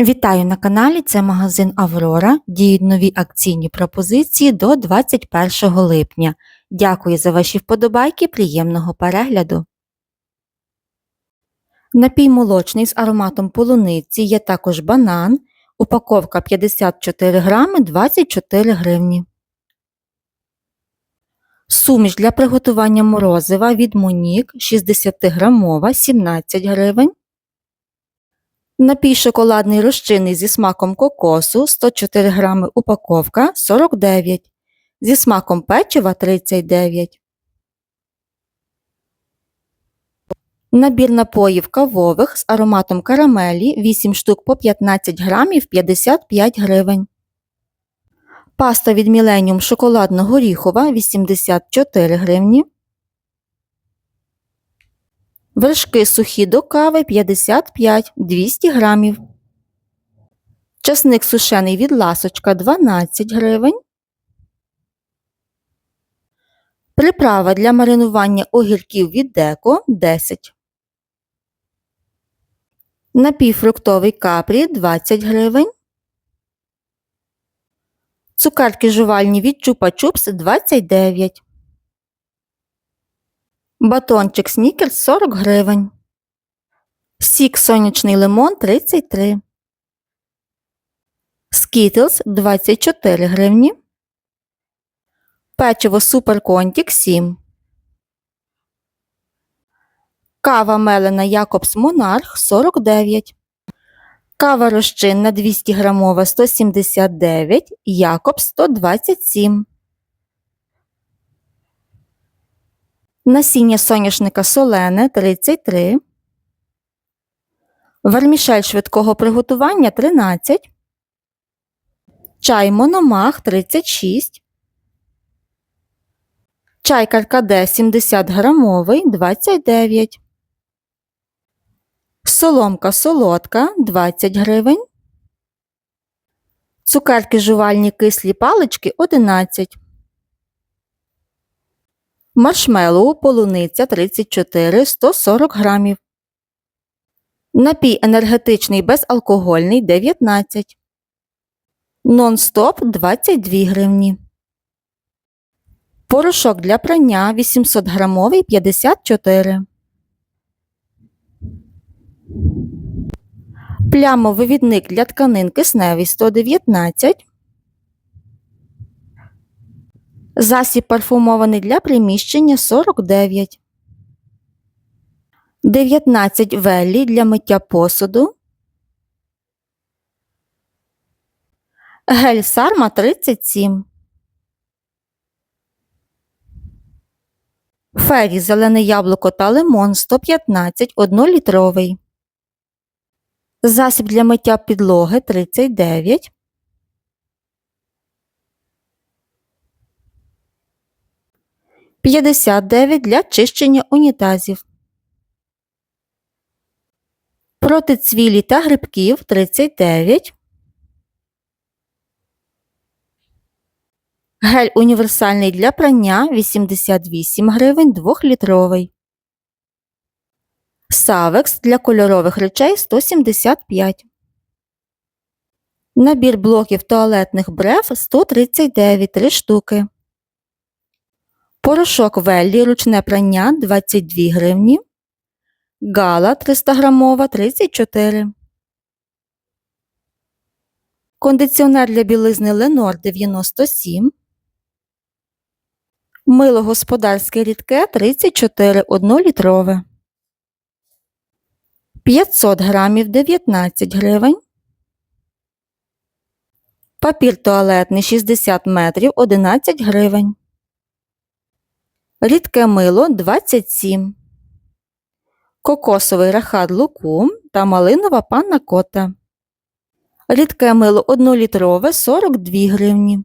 Вітаю на каналі, це магазин Аврора. Діють нові акційні пропозиції до 21 липня. Дякую за ваші вподобайки, приємного перегляду. Напій молочний з ароматом полуниці є також банан. Упаковка 54 грами 24 гривні. Суміш для приготування морозива від Монік 60 грамова 17 гривень. Напій шоколадний розчинний зі смаком кокосу 104 грами упаковка 49, зі смаком печива 39. Набір напоїв кавових з ароматом карамелі 8 штук по 15 грамів 55 гривень. Паста від Millennium шоколадно-горіхова 84 гривні. Вершки сухі до кави 55 200 грамів. Часник сушений від ласочка 12 гривень. Приправа для маринування огірків від деко 10. Напій фруктовий капрі 20 гривень. Цукерки жувальні від чупа-чупс 29. Батончик снікерс 40 гривень. Сік сонячний лимон 33. Скітлс 24 гривні. Печиво Суперконтік 7. Кава мелена Якобс Монарх 49. Кава розчинна 200 грамова 179. Якобс 127. Насіння соняшника солене 33. Вермішель швидкого приготування 13. Чай Мономах 36. Чай Каркаде 70 грамовий 29. Соломка солодка 20 гривень. Цукерки жувальні кислі палички 11. Маршмеллоу полуниця 34 140 грамів. Напій енергетичний безалкогольний 19. Нон-стоп 22 гривні. Порошок для прання 800 грамовий 54. Плямовивідник для тканин кисневий 119. Засіб парфумований для приміщення 49. 19 веллі для миття посуду. Гель сарма 37. Фері зелене яблуко та лимон 115 1-літровий. Засіб для миття підлоги 39. П'ятдесят дев'ять для чищення унітазів. Проти цвілі та грибків 39. Гель універсальний для прання 88 гривень 2-літровий. Савекс для кольорових речей 175. Набір блоків туалетних брев 139 3 штуки. Порошок Веллі ручне прання 22 гривні. Гала 300 грамова 34. Кондиціонер для білизни Ленор 97. Мило господарське рідке 34 1-літрове. 500 грамів 19 гривень. Папір туалетний 60 метрів 11 гривень. Рідке мило 27. Кокосовий рахат лукум та малинова панна кота. Рідке мило 1-літрове 42 гривні.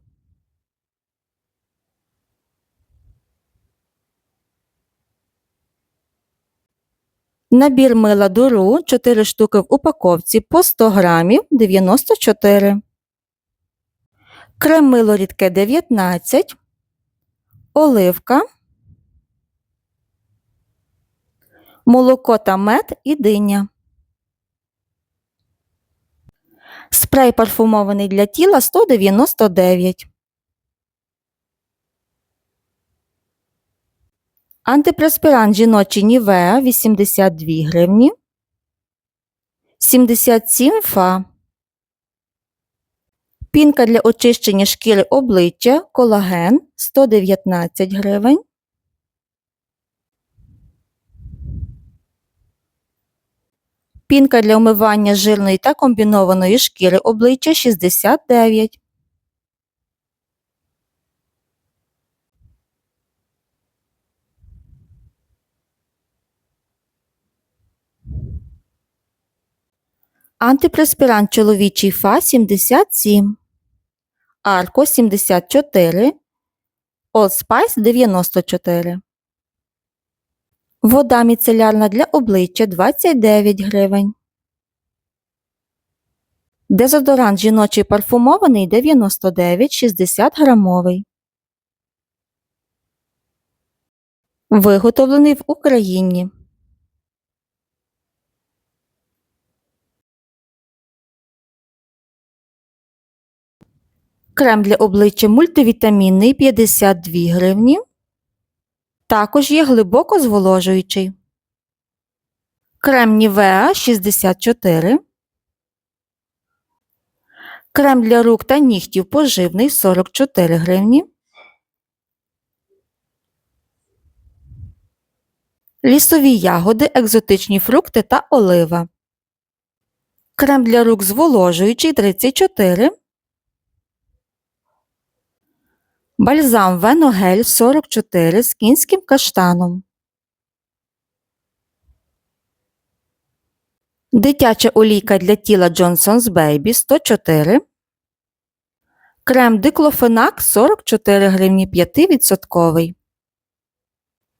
Набір мила дуру 4 штуки в упаковці по 100 грамів 94. Крем мило рідке 19. Оливка. Молоко та мед і диня. Спрей парфумований для тіла 199. Антипреспірант жіночий Нівеа 82 гривні. 77 фа. Пінка для очищення шкіри обличчя колаген 119 гривень. Пінка для умивання жирної та комбінованої шкіри обличчя 69. Антипреспірант чоловічий ФА 77. Арко 74. Old Spice 94. Вода міцелярна для обличчя 29 гривень. Дезодорант жіночий парфумований 99 60 грамовий. Виготовлений в Україні. Крем для обличчя мультивітамінний 52 гривні. Також є глибоко зволожуючий. Крем Нівеа 64. Крем для рук та нігтів поживний 44 гривні. Лісові ягоди, екзотичні фрукти та олива. Крем для рук зволожуючий 34. Бальзам Веногель 44 з кінським каштаном. Дитяча олійка для тіла Johnson's Baby 104. Крем диклофенак 44 гривні 5%.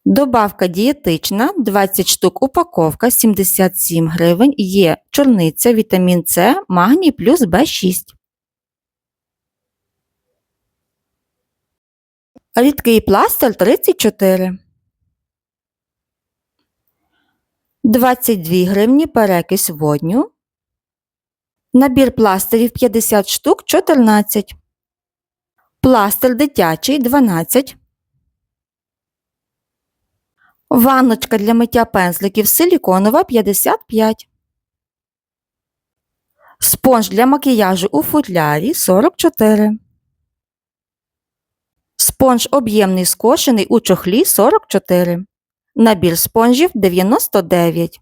Добавка дієтична 20 штук упаковка 77 гривень. Є чорниця, вітамін С, магній плюс В6. Рідкий пластир 34. 22 гривні перекись водню. Набір пластирів 50 штук 14. Пластир дитячий 12. Ванночка для миття пензликів силіконова 55. Спонж для макіяжу у футлярі 44. Спонж об'ємний скошений у чохлі 44. Набір спонжів 99.